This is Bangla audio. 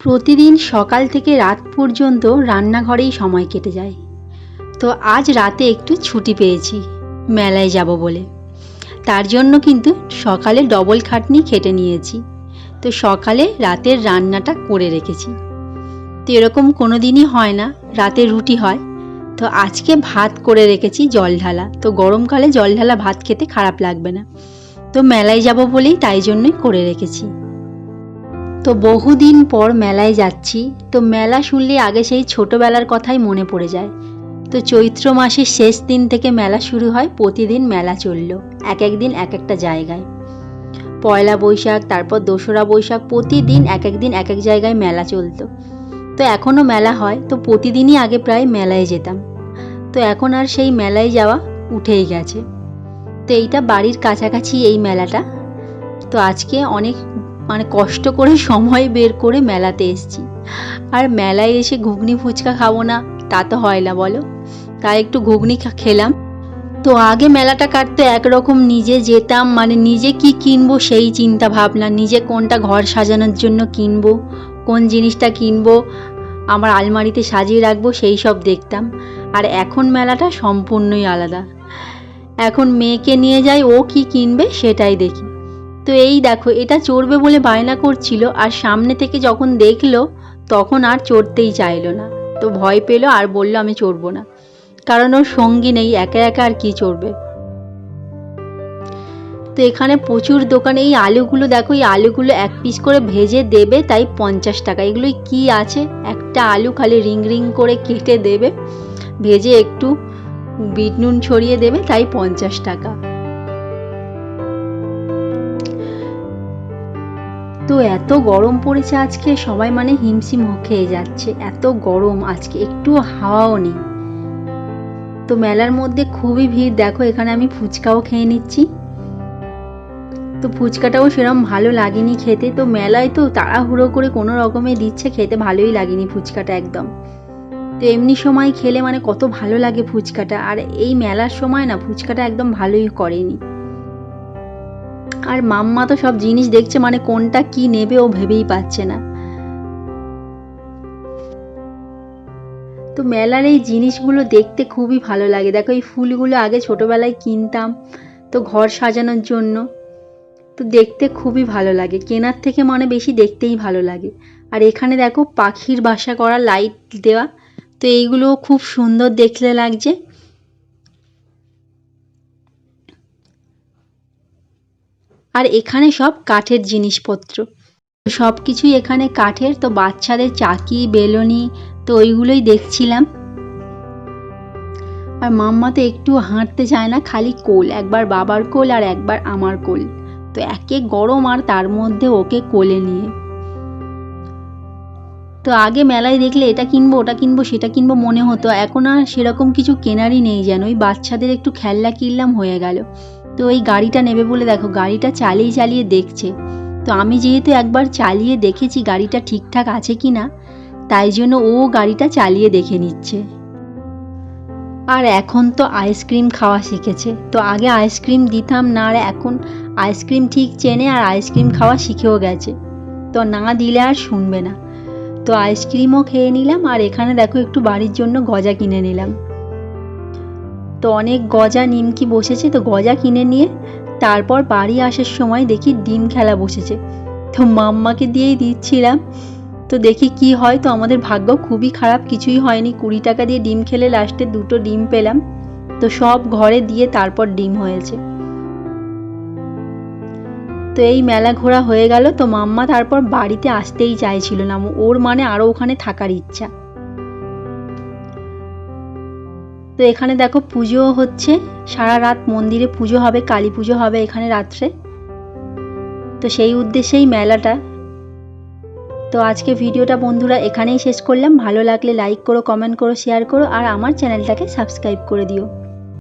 প্রতিদিন সকাল থেকে রাত পর্যন্ত রান্নাঘরেই সময় কেটে যায়। তো আজ রাতে একটু ছুটি পেয়েছি, মেলায় যাব বলে। তার জন্য কিন্তু সকালে ডবল খাটনি খেটে নিয়েছি। তো সকালে রাতের রান্নাটা করে রেখেছি। তো এরকম কোনো দিনই হয় না, রাতে রুটি হয়। তো আজকে ভাত করে রেখেছি জল ঢালা। তো গরমকালে জল ঢালা ভাত খেতে খারাপ লাগবে না। তো মেলায় যাব বলেই তাই জন্যই করে রেখেছি। তো বহুদিন পর মেলায় যাচ্ছি, তো মেলা শুনলে আগে সেই ছোটবেলার কথাই মনে পড়ে যায়। তো চৈত্র মাসের শেষ দিন থেকে মেলা শুরু হয়, প্রতিদিন মেলা চলল, এক এক দিন এক একটা জায়গায়। পয়লা বৈশাখ, তারপর দোসরা বৈশাখ, প্রতিদিন এক এক দিন এক এক জায়গায় মেলা চলতো। তো এখনও মেলা হয়, তো প্রতিদিনই আগে প্রায় মেলায় যেতাম। তো এখন আর সেই মেলায় যাওয়া উঠেই গেছে। তো এইটা বাড়ির কাছাকাছি এই মেলাটা। তো আজকে অনেক মানে কষ্ট করে সময় বের করে মেলাতে এসেছি। আর মেলায় এসে ঘুগনি ফুচকা খাব না, তা তো হয় না বলো। তাই একটু ঘুগনি খেলাম। তো আগে মেলাটা কাটতে একরকম নিজে যেতাম মানে নিজে কি কিনবো সেই চিন্তা ভাবনা, নিজে কোনটা ঘর সাজানোর জন্য কিনবো, কোন জিনিসটা কিনবো, আমার আলমারিতে সাজিয়ে রাখব সেই সব দেখতাম। আর এখন মেলাটা সম্পূর্ণই আলাদা। এখন মেয়েকে নিয়ে যাই, ও কি কিনবে সেটাই দেখি। তো এই দেখো, এটা চড়বে বলে বায়না করছিল আর সামনে থেকে যখন দেখল, তখন আর চড়তেই চাইলো না। তো ভয় পেল আর বলল, আমি চড়বো না। কারণ ওর সঙ্গী নেই, একা একা আর কি চড়বে? তো এখানে প্রচুর দোকানে এই আলুগুলো দেখো, এই আলুগুলো এক পিস করে ভেজে দেবে, তাই পঞ্চাশ টাকা। এগুলোই কি আছে? একটা আলু খালি রিং রিং করে কেটে দেবে, ভেজে একটু বিট নুন ছড়িয়ে দেবে, তাই পঞ্চাশ টাকা। তো এত গরম পড়েছে আজকে, সবাই মানে হিমশিম খেয়ে যাচ্ছে। এত গরম আজকে একটু হাওয়াও নেই। তো মেলার মধ্যে খুবই ভিড়। দেখো, এখানে আমি ফুচকাও খেয়ে নিচ্ছি। তো ফুচকাটাও সেরকম ভালো লাগেনি খেতে। তো মেলায় তো তাড়াহুড়ো করে কোনো রকমে দিচ্ছে, খেতে ভালোই লাগেনি ফুচকাটা একদম। তো এমনি সময় খেলে মানে কত ভালো লাগে ফুচকাটা। আর এই মেলার সময় না, ফুচকাটা একদম ভালোই করেনি। আর মাম্মা তো সব জিনিস দেখছে মানে কোনটা কি নেবে ও ভেবেই পাচ্ছে না। তো মেলার এই জিনিসগুলো দেখতে খুবই ভালো লাগে। দেখো এই ফুলগুলো আগে ছোটবেলায় কিনতাম, তো ঘর সাজানোর জন্য, তো দেখতে খুবই ভালো লাগে। কেনার থেকে মানে বেশি দেখতেই ভালো লাগে। আর এখানে দেখো পাখির বাসা করা লাইট দেওয়া, তো এইগুলো খুব সুন্দর দেখতে লাগছে। আর এখানে সব কাঠের জিনিসপত্র। সব কিছুই এখানে কাঠের, তো বাচ্চাদের চাকি, বেলনি, তো ওইগুলোই দেখছিলাম। আর মাম্মা তো একটু হাঁটতে চায় না, খালি কোল, একবার বাবার কোল আর একবার আমার কোল। তো একে গরম আর তার মধ্যে ওকে কোলে নিয়ে। তো আগে মেলায় দেখলে এটা কিনবো, ওটা কিনবো, সেটা কিনবো মনে হতো। এখন আর সেরকম কিছু কেনারই নেই যেন। ওই বাচ্চাদের একটু খেলনা কিনলাম হয়ে গেল। তো ওই গাড়িটা নেবে বলে দেখো, গাড়িটা চালিয়ে চালিয়ে দেখছে। তো আমি যেহেতু একবার চালিয়ে দেখেছি গাড়িটা ঠিকঠাক আছে কি না, তাই জন্য ও গাড়িটা চালিয়ে দেখে নিচ্ছে। আর এখন তো আইসক্রিম খাওয়া শিখেছে। তো আগে আইসক্রিম দিতাম না, আর এখন আইসক্রিম ঠিক চেনে আর আইসক্রিম খাওয়া শিখেও গেছে। তো না দিলে আর শুনবে না। তো আইসক্রিমও খেয়ে নিলাম, আর এখানে দেখো একটু বাড়ির জন্য গজা কিনে নিলাম। তো অনেক গজা নিমকি বসেছে তো গজা কিনে নিয়ে তারপর বাড়ি আসার সময় দেখি ডিম খেলা বসেছে। তো মাম্মাকে দিয়েই দিচ্ছিলাম। তো দেখি কি হয়, তো আমাদের ভাগ্য খুবই খারাপ, কিছুই হয়নি। কুড়ি টাকা দিয়ে ডিম খেলে লাস্টে দুটো ডিম পেলাম। তো সব ঘরে দিয়ে তারপর ডিম হয়েছে। তো এই মেলা ঘোরা হয়ে গেল, তো মাম্মা তারপর বাড়িতে আসতেই চাইছিল না। ওর মানে আরও ওখানে থাকার ইচ্ছা। তো এখানে দেখো পুজোও হচ্ছে। সারা রাত মন্দিরে পুজো হবে, কালী পুজো হবে এখানে রাত্রে। তো সেই উদ্দেশ্যেই মেলাটা। তো আজকে ভিডিওটা বন্ধুরা এখানেই শেষ করলাম। ভালো লাগলে লাইক করো কমেন্ট করো শেয়ার করো, আর আমার চ্যানেলটাকে সাবস্ক্রাইব করে দিও।